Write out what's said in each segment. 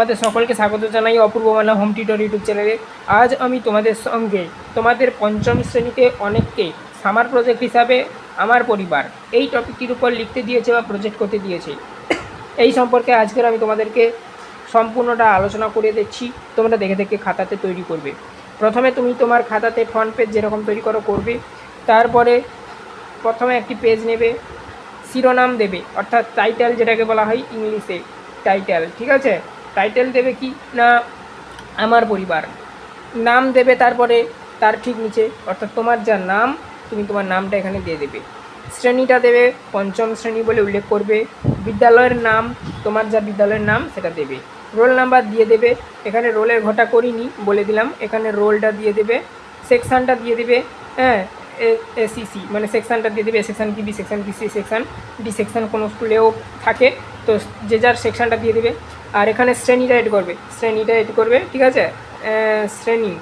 তোমাদের সকলকে স্বাগত জানাই Apurba Mala home tutor YouTube চ্যানেলে। আজ আমি তোমাদের সঙ্গে তোমাদের পঞ্চম শ্রেণীতে অনেককে সামার প্রজেক্ট হিসাবে আমার পরিবার এই টপিকটির উপর লিখতে দিয়েছে বা প্রজেক্ট করতে দিয়েছে। এই সম্পর্কে আজকের আমি তোমাদেরকে সম্পূর্ণটা আলোচনা করে দিচ্ছি। তোমরা দেখে দেখে খাতাতে তৈরি করবে। প্রথমে তুমি তোমার খাতাতে ফ্রন্ট পেজ যেরকম তৈরি করো করবে। তারপরে প্রথমে একটি পেজ নেবে, শিরোনাম দেবে, অর্থাৎ টাইটেল যেটাকে বলা হয়, ইংলিশে টাইটেল ঠিক আছে? টাইটেল দেবে কি না আমার পরিবার? নাম দেবে তারপরে তার ঠিক নিচে, অর্থাৎ তোমার যা নাম, তুমি তোমার নামটা এখানে দিয়ে দেবে। শ্রেণীটা দেবে পঞ্চম শ্রেণি বলে উল্লেখ করবে। বিদ্যালয়ের নাম, তোমার যা বিদ্যালয়ের নাম, সেটা দেবে। রোল নাম্বার দিয়ে দেবে। এখানে রোলের ঘটা করিনি, বলে দিলাম। এখানে রোলটা দিয়ে দেবে। সেকশানটা দিয়ে দেবে হ্যাঁ এসিসি মানে সেকশানটা দিয়ে দেবে। সেকশান কি বি, সেকশান কি সি, সেকশান ডি, সেকশান কোনো স্কুলেও থাকে। তো যে যার সেকশানটা দিয়ে দেবে। আর এখানে শ্রেণীটা এড করবে। শ্রেণীটা এড করবে, ঠিক আছে? শ্রেণি।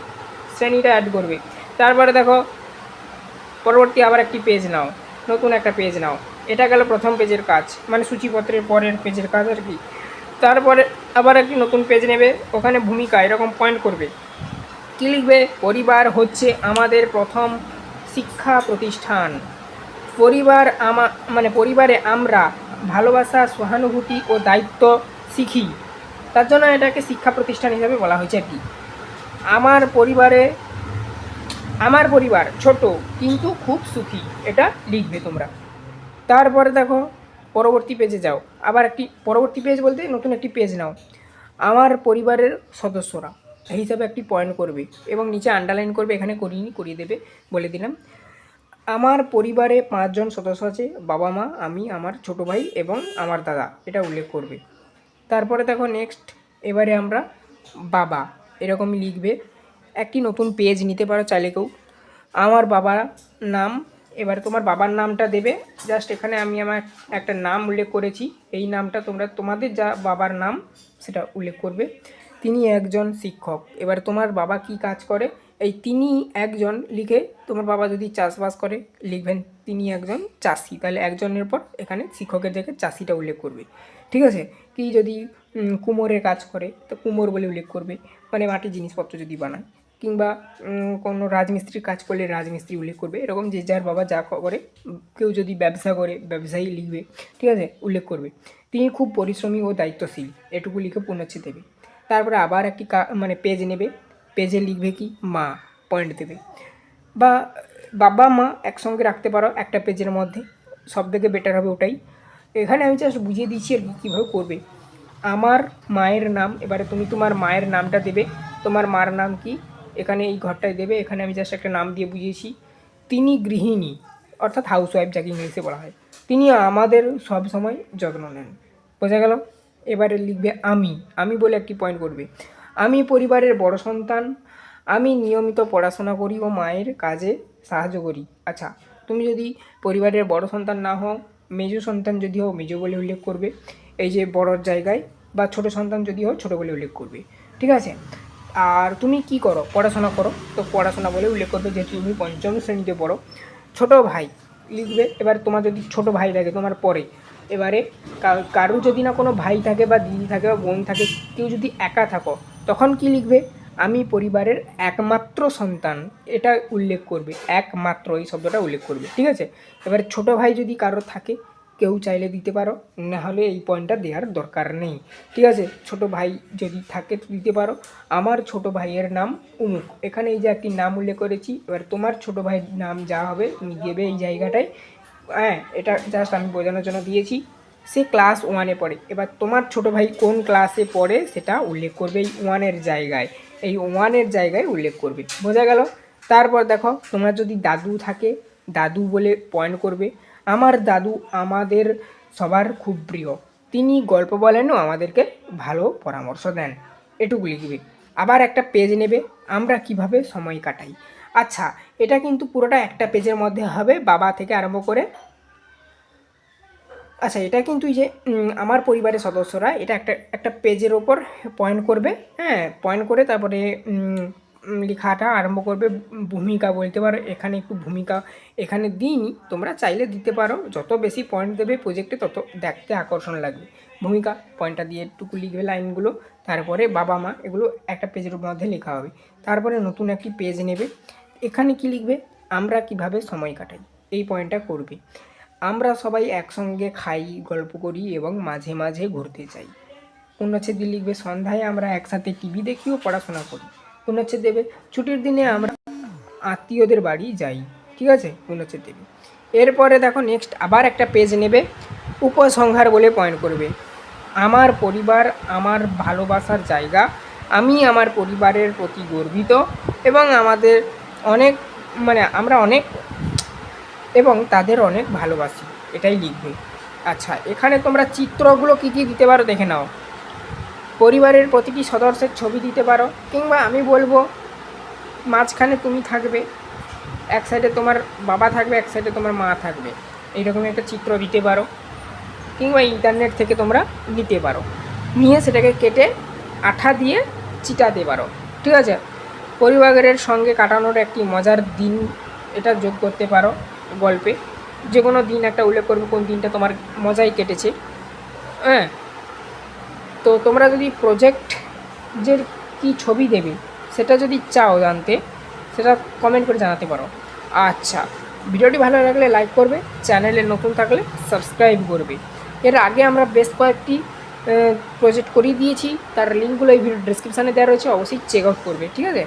শ্রেণীটা অ্যাড করবে। তারপরে দেখো, পরবর্তী আবার একটি পেজ নাও। নতুন একটা পেজ নাও। এটা গেল প্রথম পেজের কাজ মানে সূচিপত্রের পরের পেজের কাজ আর কি। তারপরে আবার একটি নতুন পেজ নেবে। ওখানে ভূমিকা এরকম পয়েন্ট করবে। কী লিখবে? পরিবার হচ্ছে আমাদের প্রথম শিক্ষা প্রতিষ্ঠান। পরিবার আমা মানে পরিবারে আমরা ভালোবাসা, সহানুভূতি ও দায়িত্ব শিখি। তার জন্য এটাকে শিক্ষা প্রতিষ্ঠান হিসাবে বলা হয়েছে আর কি আমার পরিবারে, আমার পরিবার ছোট কিন্তু খুব সুখী, এটা লিখবে তোমরা। তারপরে দেখো, পরবর্তী পেজে যাও। আবার একটি, পরবর্তী পেজ বলতে নতুন একটি পেজ নাও। আমার পরিবারের সদস্যরা এই হিসাবে একটি পয়েন্ট করবে এবং নিচে আন্ডারলাইন করবে, এখানে করিনি করিয়ে দেবে বলে দিলাম। আমার পরিবারে পাঁচজন সদস্য আছে, বাবা মা, আমি, আমার ছোট ভাই এবং আমার দাদা, এটা উল্লেখ করবে। তারপরে দেখো নেক্সট এবারে আমরা বাবা এরকমই লিখবে। একটি নতুন পেজ নিতে পারো চাইলে কেউ। আমার বাবার নাম, এবার তোমার বাবার নামটা দেবে। জাস্ট এখানে আমি আমার একটা নাম উল্লেখ করেছি, এই নামটা তোমরা, তোমাদের যা বাবার নাম, সেটা উল্লেখ করবে। তিনি একজন শিক্ষক। এবার তোমার বাবা কি কাজ করে? এই তিনি একজন লিখে তোমার বাবা যদি চাষবাস করে, লিখবেন তিনি একজন চাষি। তাহলে একজনের পর এখানে শিক্ষকের দেখে চাষিটা উল্লেখ করবে। ঠিক আছে? কি যদি কুমোরের কাজ করে, তো কুমোর বলে উল্লেখ করবে। মানে মাটির জিনিসপত্র যদি বানায়। কিংবা কোনো রাজমিস্ত্রির কাজ করলে রাজমিস্ত্রি উল্লেখ করবে। এরকম যে যার বাবা যা করে, কেউ যদি ব্যবসা করে, ব্যবসায়ী লিখবে, ঠিক আছে? উল্লেখ করবে। তিনি খুব পরিশ্রমী ও দায়িত্বশীল। এটুকু লিখে পুনচ্ছি দেবে। তারপরে আবার একটি মানে পেজ নেবে। পেজে লিখবে কি? মা পয়েন্ট দেবে। বা বাবা, মা একসঙ্গে রাখতে পারো একটা পেজের মধ্যে। সব থেকে বেটার হবে ওটাই। এখানে আমি জাস্ট বুঝিয়ে দিচ্ছি আর কি কীভাবে করবে। আমার মায়ের নাম, এবারে তুমি তোমার মায়ের নামটা দেবে। তোমার মার নাম কি? এখানে এই ঘরটায় দেবে। এখানে আমি জাস্ট একটা নাম দিয়ে বুঝিয়েছি। তিনি গৃহিণী, অর্থাৎ হাউস ওয়াইফ যাকে ইংলিশে বলা হয়। তিনি আমাদের সব সময় যত্ন নেন। বোঝা গেল? এবারে লিখবে আমি। আমি বলে একটি পয়েন্ট করবে। আমি পরিবারের বড় সন্তান, আমি নিয়মিত পড়াশোনা করি ও মায়ের কাজে সাহায্য করি। আচ্ছা তুমি যদি পরিবারের বড় সন্তান না হও, মেজো সন্তান যদি হও, মেজো বলে উল্লেখ করবে। এই যে বড়র জায়গায় বা ছোট সন্তান যদি হও, ছোট বলে উল্লেখ করবে। ঠিক আছে? আর তুমি কি করো? পড়াশোনা করো। তো পড়াশোনা বলে উল্লেখ করবে যেহেতু তুমি পঞ্চম শ্রেণীতে পড়ো। ছোট ভাই লিখবে। এবার তোমার যদি ছোট ভাই থাকে, তোমার পরে। এবারে কারোর যদি না কোনো ভাই থাকে বা দিদি থাকে বা বোন থাকে, কেউ যদি একা থাকো তখন কি লিখবে? আমি পরিবারের একমাত্র সন্তান। এটা উল্লেখ করবে। একমাত্র এই শব্দটা উল্লেখ করবে। ঠিক আছে? এবার ছোট ভাই যদি কারোর থাকে, কেউ চাইলে দিতে পারো। না হলে এই পয়েন্টটা দেওয়ার দরকার নেই। ঠিক আছে? ছোট ভাই যদি থাকে দিতে পারো। আমার ছোট ভাইয়ের নাম উমুক। এখানে এই যে একটি নাম উল্লেখ করেছি, এবার তোমার ছোট ভাইয়ের নাম যা হবে, তুমি দেবে এই জায়গাটায়। হ্যাঁ এটা জাস্ট আমি বোঝানোর জন্য দিয়েছি। সে ক্লাস ওয়ানে পড়ে। এবার তোমার ছোট ভাই কোন ক্লাসে পড়ে সেটা উল্লেখ করবে এই ওয়ানের জায়গায়। এই ওয়ানের জায়গায় উল্লেখ করবে। বোঝা গেল? তারপর দেখো, তোমার যদি দাদু থাকে, দাদু বলে পয়েন্ট করবে। আমার দাদু আমাদের সবার খুব প্রিয়। তিনি গল্প বলেনও আমাদেরকে ভালো পরামর্শ দেন। এটুকু লিখবে। আবার একটা পেজ নেবে, আমরা কীভাবে সময় কাটাই। আচ্ছা এটা কিন্তু পুরোটা একটা পেজের মধ্যে হবে, বাবা থেকে আরম্ভ করে আচ্ছা এটা কিন্তু এই যে আমার পরিবারের সদস্যরা এটা একটা একটা পেজের ওপর পয়েন্ট করবে হ্যাঁ পয়েন্ট করে তারপরে লেখাটা আরম্ভ করবে, ভূমিকা বলতে পারো, এখানে একটু ভূমিকা এখানে দিইনি, তোমরা চাইলে দিতে পারো, যত বেশি পয়েন্ট দেবে প্রজেক্টে তত দেখতে আকর্ষণ লাগবে। ভূমিকা পয়েন্টটা দিয়ে একটুকু লিখবে লাইনগুলো তারপরে বাবা মা, এগুলো একটা পেজের মধ্যে লেখা হবে। তারপরে নতুন একটি পেজ নেবে, এখানে কি লিখবে, আমরা কীভাবে সময় কাটাই, এই পয়েন্টটা করবে। আমরা সবাই একসঙ্গে খাই, গল্প করি এবং মাঝে মাঝে ঘুরতে যাই। পূর্ণচ্ছেদ লিখবে, সন্ধ্যায় আমরা একসাথে টিভি দেখি ও পড়াশোনা করি। পূর্ণচ্ছেদ দেবে, ছুটির দিনে আমরা আত্মীয়দের বাড়ি যাই। ঠিক আছে? পূর্ণচ্ছেদ দেবে। এরপরে দেখো নেক্সট আবার একটা পেজ নেবে, উপসংহার বলে পয়েন্ট করবে। আমার পরিবার আমার ভালোবাসার জায়গা। আমি আমার পরিবারের প্রতি গর্বিত এবং আমাদের অনেক মানে আমরা অনেক এবং তাদের অনেক ভালোবাসি। এটাই লিখবে। আচ্ছা এখানে তোমরা চিত্রগুলো কী কী দিতে পারো দেখে নাও। পরিবারের প্রতিটি সদস্যের ছবি দিতে পারো, কিংবা আমি বলব, মাঝখানে তুমি থাকবে, এক সাইডে তোমার বাবা থাকবে, এক সাইডে তোমার মা থাকবে। এইরকম একটা চিত্র দিতে পারো, কিংবা ইন্টারনেট থেকে তোমরা নিতে পারো। নিয়ে সেটাকে কেটে আঠা দিয়ে চিটাতে পারো। ঠিক আছে? পরিবারের সঙ্গে কাটানোর একটি মজার দিন এটা যোগ করতে পারো। গল্পে। যে কোনো দিন একটা উল্লেখ করবে কোন দিনটা তোমার মজাই কেটেছে। হ্যাঁ। তো তোমরা যদি প্রজেক্ট যে কী ছবি দেবে, সেটা যদি চাও জানতে, সেটা কমেন্ট করে জানাতে পারো। আচ্ছা ভিডিওটি ভালো লাগলে লাইক করবে, চ্যানেলে নতুন থাকলে সাবস্ক্রাইব করবে। এর আগে আমরা বেশ কয়েকটি প্রজেক্ট করিয়ে দিয়েছি, তার লিঙ্কগুলো এই ভিডিও ডিসক্রিপশানে দেওয়া রয়েছে, অবশ্যই চেক আউট করবে, ঠিক আছে?